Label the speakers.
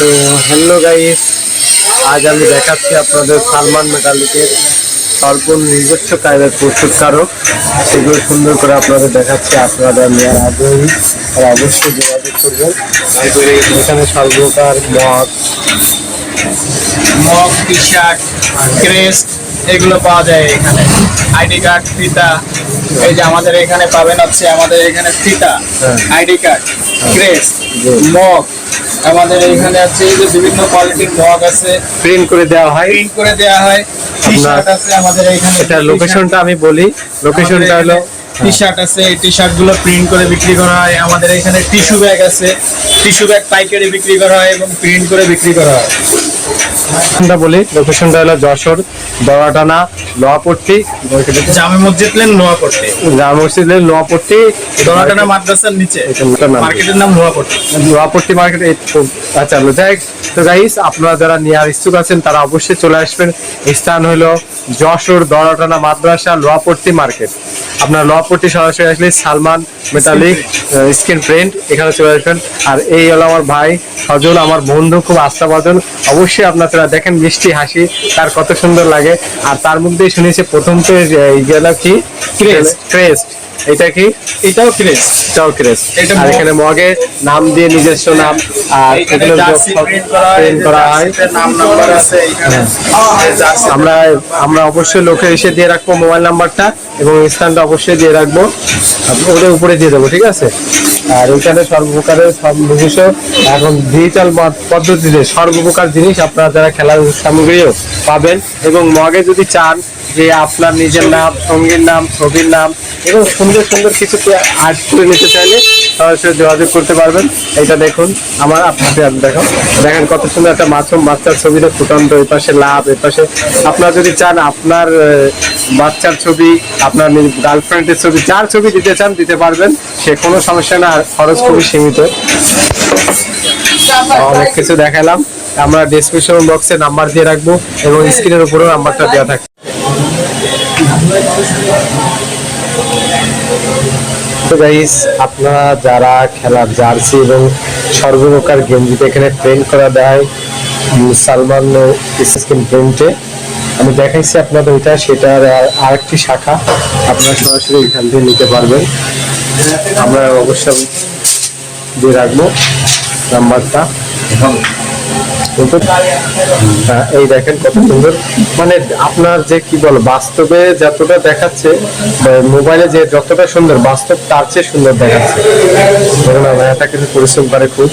Speaker 1: তো hello guys আজ আমি দেখাচ্ছি আপনাদের সালমান মেটালিকের স্বল্প নিজস্ব কায়দায় প্রস্তুতকারক সেগুলো সুন্দর করে আপনাদের দেখাচ্ছি আপনারা নেওয়ার আগ্রহী আর অবশ্যই যোগাযোগ করবেন। এখানে সর্বকার mug
Speaker 2: mug T shirt crest এগুলো পাওয়া যায় এখানে। আইডি কার্ড ফিতা এই যে আমাদের এখানে পাবেন হচ্ছে আমাদের এখানে ফিতা
Speaker 1: হ্যাঁ।
Speaker 2: আইডি কার্ড ক্রেস্ট মগ আমাদের এখানে আছে এই যে বিভিন্ন কোয়ালিটির মগ আছে।
Speaker 1: প্রিন্ট করে দেওয়া হয়।
Speaker 2: প্রিন্ট করে দেওয়া হয়। টি শার্ট আছে আমাদের এখানে।
Speaker 1: এটা লোকেশনটা আমি বলি। লোকেশনটা হলো
Speaker 2: টি শার্ট আছে। এই টি শার্টগুলো প্রিন্ট করে বিক্রি করা হয়। আমাদের এখানে টিস্যু ব্যাগ আছে। টিস্যু ব্যাগ পাইকারি বিক্রি করা হয় এবং প্রিন্ট করে বিক্রি করা হয়।
Speaker 1: বলি লোকেশনটা হলো যশোর দড়াটানা লোহাপট্টি
Speaker 2: জামে মসজিদ লেন নোয়াপট্টি
Speaker 1: জামা মসজিদের লোহাপট্টি।
Speaker 2: দোলাটানা মাদ্রাসার নিচে। মার্কেটের নাম নোয়াপট্টি
Speaker 1: লোহাপট্টি মার্কেট আচ্ছা যাই। তো গাইস আপনারা যারা নেওয়ার ইচ্ছুক আছেন তারা অবশ্যই চলে আসবেন। স্থান হলো যশোর দড়াটানা মাদ্রাসা লোহাপট্টি মার্কেট। আপনার লোহাপট্টি সরাসরি আসলে সালমান মেটালিক স্ক্রিন প্রিন্ট এখানে চলে আসবেন। আর এই হলো আমার ভাই সজল আমার বন্ধু খুব আস্থাভাজন। অবশ্যই আপনারা দেখেন মিষ্টি হাসি তার কত সুন্দর লাগে। আর তার মধ্যেই শুনেছি প্রথম তো এই গেল কি? ক্রেস্ট এটা কি?
Speaker 2: এটাও ক্রেস
Speaker 1: এটাও ক্রেস্ট
Speaker 2: এটা
Speaker 1: আর এখানে মগে নাম দিয়ে নিজস্ব নাম আর এগুলো
Speaker 2: প্রিন্ট করা হয়
Speaker 1: হয়।
Speaker 2: জার্সিতে নাম নাম্বার আছে এখানে।
Speaker 1: আমরা আমরা অবশ্যই লোকে এসে দিয়ে রাখব মোবাইল নাম্বারটা এবং স্থানটা অবশ্যই দিয়ে রাখব। ওদের উপরে দিয়ে দেবো ঠিক আছে? আর এখানে সর্বপ্রকারের সব এখন ডিজিটাল পদ্ধতিতে সর্বপ্রকার জিনিস আপনারা যারা খেলার সামগ্রীও পাবেন এবং মগে যদি চান যে আপনার নিজের নাম, সঙ্গীর নাম, ছবির নাম এবং সুন্দর সুন্দর কিছু আর্ট করে নিতে চাইলে সরাসরি যোগাযোগ করতে পারবেন। এটা দেখুন, আমার আপনাকে দেখো। দেখেন কত সুন্দর একটা মাছুম বাচ্চার ছবিতে ফুটন্ত এই পাশে, লাভ এই পাশে। আপনারা যদি চান আপনার বাচ্চার ছবি, আপনার গার্লফ্রেন্ডের ছবি, যার ছবি দিতে চান দিতে পারবেন। সে কোনো সমস্যা না খরচ খুবই সীমিত। অনেক কিছু দেখালাম। আমরা ডিসক্রিপশন বক্সে নাম্বার দিয়ে রাখব এবং স্ক্রিনের উপরেও নাম্বারটা দেওয়া থাকবে। আপনারা যারা খেলার জার্সি এবং সর্বপ্রকার গেঞ্জিতে এখানে প্রিন্ট করা দেয় সালমান স্কিন প্রিন্টে আমি দেখাইছি আপনাদের ওইটা সেটার আর- আরেকটি শাখা। আপনারা সরাসরি এখান থেকে নিতে পারবেন। আমরা অবশ্যই দিয়ে রাখব। নাম্বারটা। কিন্তু হ্যাঁ, এই দেখেন কত সুন্দর। মানে আপনার যে কি বল বাস্তবে যতটা দেখাচ্ছে মোবাইলে যে যতটা সুন্দর বাস্তব তার চেয়ে সুন্দর দেখাচ্ছে। ভাইয়াটা কিন্তু পরিশ্রম করে খুব।